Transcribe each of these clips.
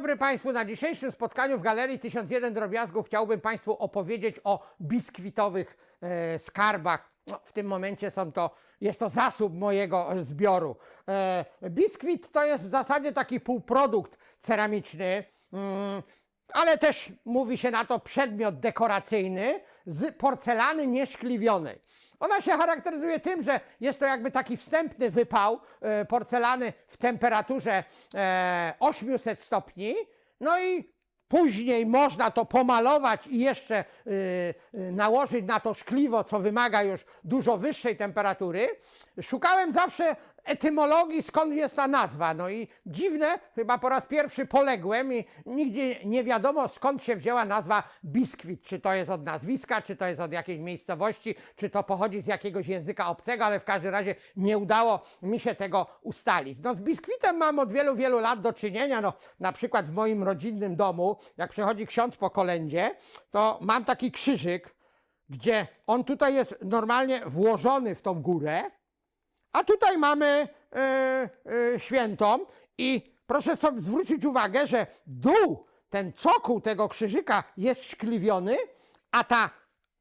dobry Państwu. Na dzisiejszym spotkaniu w Galerii 1001 Drobiazgów chciałbym Państwu opowiedzieć o biskwitowych e, skarbach. No, w tym momencie są to, jest to zasób mojego zbioru. E, biskwit to jest w zasadzie taki półprodukt ceramiczny. Mm, ale też mówi się na to przedmiot dekoracyjny z porcelany nieszkliwionej. Ona się charakteryzuje tym, że jest to jakby taki wstępny wypał e, porcelany w temperaturze e, 800 stopni. No i później można to pomalować i jeszcze y, nałożyć na to szkliwo, co wymaga już dużo wyższej temperatury. Szukałem zawsze etymologii, skąd jest ta nazwa. No i dziwne, chyba po raz pierwszy poległem i nigdzie nie wiadomo skąd się wzięła nazwa biskwit. Czy to jest od nazwiska, czy to jest od jakiejś miejscowości, czy to pochodzi z jakiegoś języka obcego, ale w każdym razie nie udało mi się tego ustalić. No z biskwitem mam od wielu, wielu lat do czynienia. No na przykład w moim rodzinnym domu, jak przychodzi ksiądz po kolędzie, to mam taki krzyżyk, gdzie on tutaj jest normalnie włożony w tą górę, a tutaj mamy e, e, świętą i proszę sobie zwrócić uwagę, że dół, ten cokół tego krzyżyka jest szkliwiony, a ta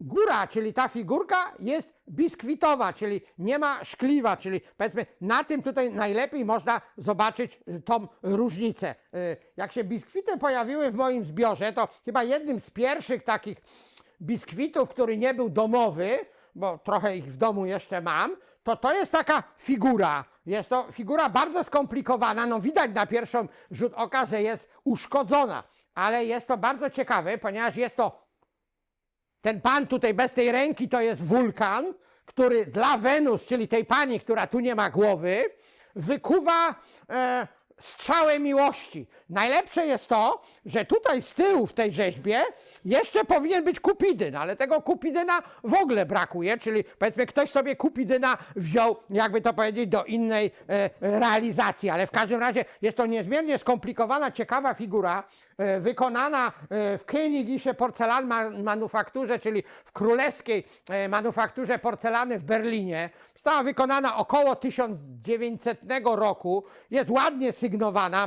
góra, czyli ta figurka jest biskwitowa, czyli nie ma szkliwa, czyli powiedzmy na tym tutaj najlepiej można zobaczyć y, tą różnicę. Y, Jak się biskwity pojawiły w moim zbiorze, to chyba jednym z pierwszych takich biskwitów, który nie był domowy, bo trochę ich w domu jeszcze mam, to to jest taka figura. Jest to figura bardzo skomplikowana. No widać na pierwszy rzut oka, że jest uszkodzona, ale jest to bardzo ciekawe, ponieważ jest to ten pan tutaj bez tej ręki to jest wulkan, który dla Wenus, czyli tej pani, która tu nie ma głowy, wykuwa e, strzałę miłości. Najlepsze jest to, że tutaj z tyłu w tej rzeźbie jeszcze powinien być kupidyn, ale tego kupidyna w ogóle brakuje, czyli powiedzmy ktoś sobie kupidyna wziął, jakby to powiedzieć, do innej e, realizacji, ale w każdym razie jest to niezmiernie skomplikowana, ciekawa figura, e, wykonana e, w Königische Porcelan Man- Manufakturze, czyli w królewskiej e, manufakturze porcelany w Berlinie. Została wykonana około 1900 roku. Jest ładnie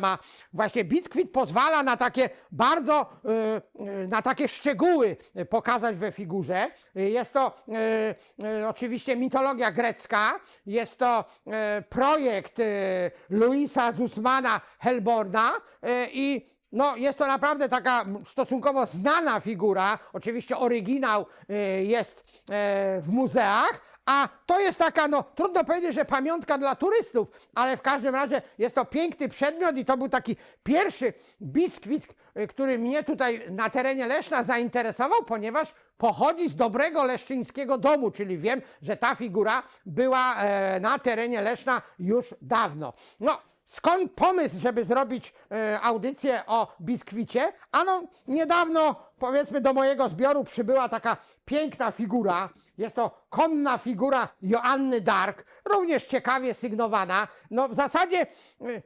ma właśnie biskwit pozwala na takie bardzo, e, e, na takie szczegóły pokazać we figurze. Jest to e, oczywiście mitologia grecka, jest to projekt Luisa Zusmana Helborna i no, jest to naprawdę taka stosunkowo znana figura. Oczywiście oryginał jest w muzeach, a to jest taka, no trudno powiedzieć, że pamiątka dla turystów, ale w każdym razie jest to piękny przedmiot i to był taki pierwszy biskwit, e, który mnie tutaj na terenie Leszna zainteresował, ponieważ pochodzi z dobrego leszczyńskiego domu, czyli wiem, że ta figura była e, na terenie Leszna już dawno. No, Skąd pomysł, żeby zrobić e, audycję o biskwicie? Ano, niedawno, powiedzmy, do mojego zbioru przybyła taka piękna figura. Jest to konna figura Joanny Dark, również ciekawie sygnowana. No, w zasadzie e,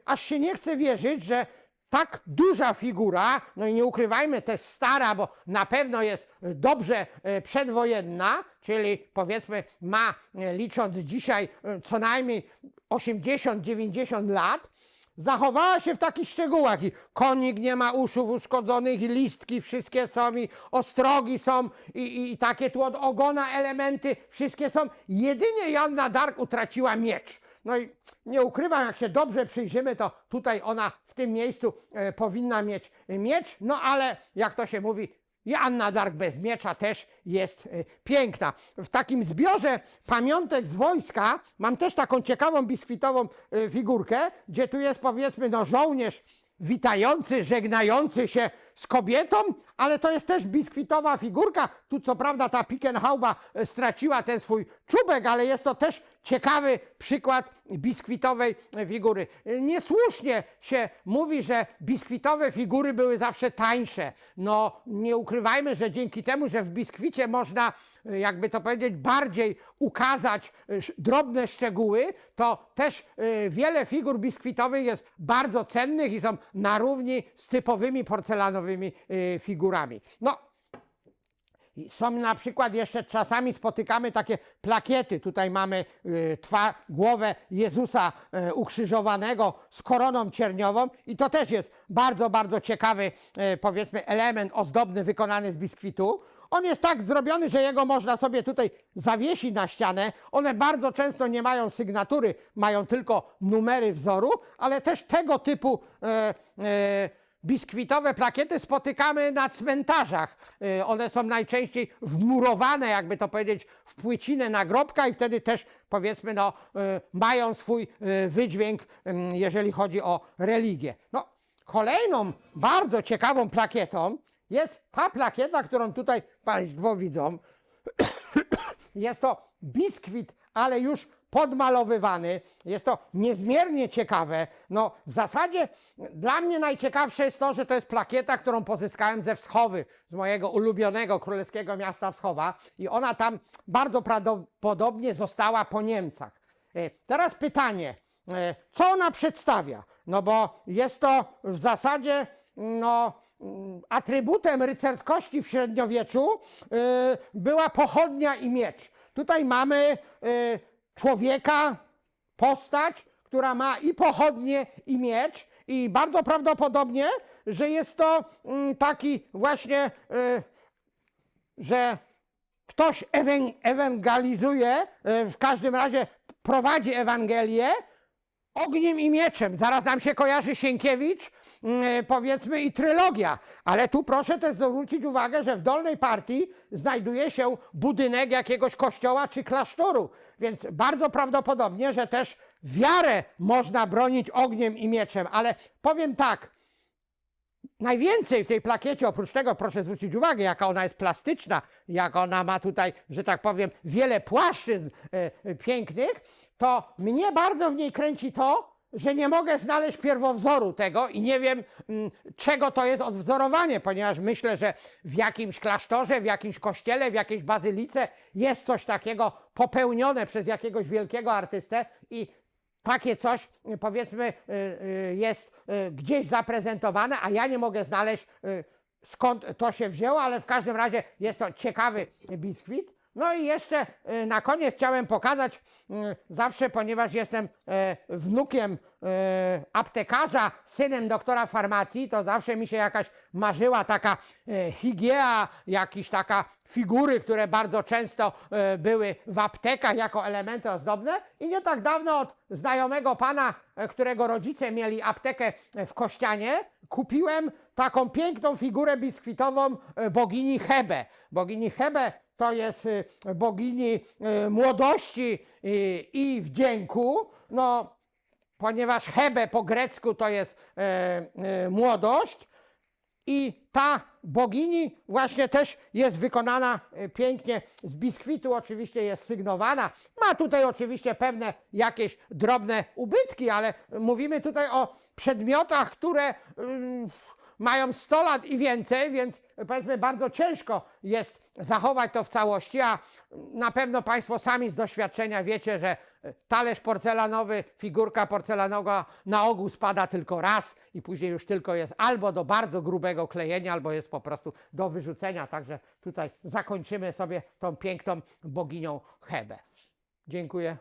aż się nie chce wierzyć, że tak duża figura, no i nie ukrywajmy, też stara, bo na pewno jest dobrze e, przedwojenna, czyli powiedzmy ma, e, licząc dzisiaj, e, co najmniej 80-90 lat, zachowała się w takich szczegółach i konik nie ma uszów uszkodzonych i listki wszystkie są i ostrogi są i, i, i takie tu od ogona elementy wszystkie są. Jedynie Joanna Dark utraciła miecz. No i nie ukrywam, jak się dobrze przyjrzymy, to tutaj ona w tym miejscu e, powinna mieć miecz, no ale jak to się mówi, Joanna Dark bez miecza też jest e, piękna. W takim zbiorze pamiątek z wojska mam też taką ciekawą biskwitową e, figurkę, gdzie tu jest powiedzmy no żołnierz witający, żegnający się z kobietą, ale to jest też biskwitowa figurka. Tu co prawda ta Pickenhauba e, straciła ten swój czubek, ale jest to też ciekawy przykład biskwitowej figury. E, Niesłusznie się mówi, że biskwitowe figury były zawsze tańsze. No nie ukrywajmy, że dzięki temu, że w biskwicie można e, jakby to powiedzieć, bardziej ukazać sz- drobne szczegóły, to też e, wiele figur biskwitowych jest bardzo cennych i są na równi z typowymi porcelanowymi e, figurami. No, Są na przykład jeszcze czasami spotykamy takie plakiety. Tutaj mamy y, twa, głowę Jezusa y, ukrzyżowanego z koroną cierniową i to też jest bardzo, bardzo ciekawy y, powiedzmy element ozdobny wykonany z biskwitu. On jest tak zrobiony, że jego można sobie tutaj zawiesić na ścianę. One bardzo często nie mają sygnatury, mają tylko numery wzoru, ale też tego typu e, e, biskwitowe plakiety spotykamy na cmentarzach. E, One są najczęściej wmurowane, jakby to powiedzieć, w płycinę nagrobka i wtedy też powiedzmy no, e, mają swój e, wydźwięk, em, jeżeli chodzi o religię. No, kolejną bardzo ciekawą plakietą jest ta plakieta, którą tutaj Państwo widzą. Jest to biskwit, ale już podmalowywany. Jest to niezmiernie ciekawe. No, w zasadzie dla mnie najciekawsze jest to, że to jest plakieta, którą pozyskałem ze Wschowy, z mojego ulubionego królewskiego miasta Wschowa. I ona tam bardzo prawdopodobnie została po Niemcach. E, Teraz pytanie, e, co ona przedstawia? No bo jest to w zasadzie no, mm, atrybutem rycerskości w średniowieczu y, była pochodnia i miecz. Tutaj mamy y, człowieka, postać, która ma i pochodnie, i miecz. I bardzo prawdopodobnie, że jest to mm, taki właśnie, y, że ktoś y, w każdym razie prowadzi Ewangelię ogniem i mieczem. Zaraz nam się kojarzy Sienkiewicz, powiedzmy, i trylogia. Ale tu proszę też zwrócić uwagę, że w dolnej partii znajduje się budynek jakiegoś kościoła czy klasztoru. Więc bardzo prawdopodobnie, że też wiarę można bronić ogniem i mieczem. Ale powiem tak, Najwięcej w tej plakiecie, oprócz tego proszę zwrócić uwagę, jaka ona jest plastyczna, jak ona ma tutaj, że tak powiem, wiele płaszczyzn e, e, pięknych, to mnie bardzo w niej kręci to, że nie mogę znaleźć pierwowzoru tego i nie wiem, mm, czego to jest odwzorowanie, ponieważ myślę, że w jakimś klasztorze, w jakimś kościele, w jakiejś bazylice jest coś takiego popełnione przez jakiegoś wielkiego artystę i takie coś, y, powiedzmy, y, y, jest y, gdzieś zaprezentowane, a ja nie mogę znaleźć skąd to się wzięło, ale w każdym razie jest to ciekawy biskwit. No i jeszcze y, na koniec chciałem pokazać, y, zawsze, ponieważ jestem e, wnukiem aptekarza, synem doktora farmacji, to zawsze mi się jakaś marzyła taka higiea, jakieś taka figury, które bardzo często były w aptekach jako elementy ozdobne. I nie tak dawno od znajomego pana, którego rodzice mieli aptekę w Kościanie, kupiłem taką piękną figurę biskwitową bogini Hebe. Bogini Hebe to jest y, bogini y, młodości y, i wdzięku. No, ponieważ Hebe po grecku to jest e, e, młodość. I ta bogini właśnie też jest wykonana e, pięknie z biskwitu, oczywiście jest sygnowana. Ma tutaj oczywiście pewne jakieś drobne ubytki, ale mówimy tutaj o przedmiotach, które mają 100 lat i więcej, więc powiedzmy bardzo ciężko jest zachować to w całości, a na pewno Państwo sami z doświadczenia wiecie, że talerz porcelanowy, figurka porcelanowa na ogół spada tylko raz i później już tylko jest albo do bardzo grubego klejenia, albo jest po prostu do wyrzucenia. Także tutaj zakończymy sobie tą piękną boginią Hebę. Dziękuję.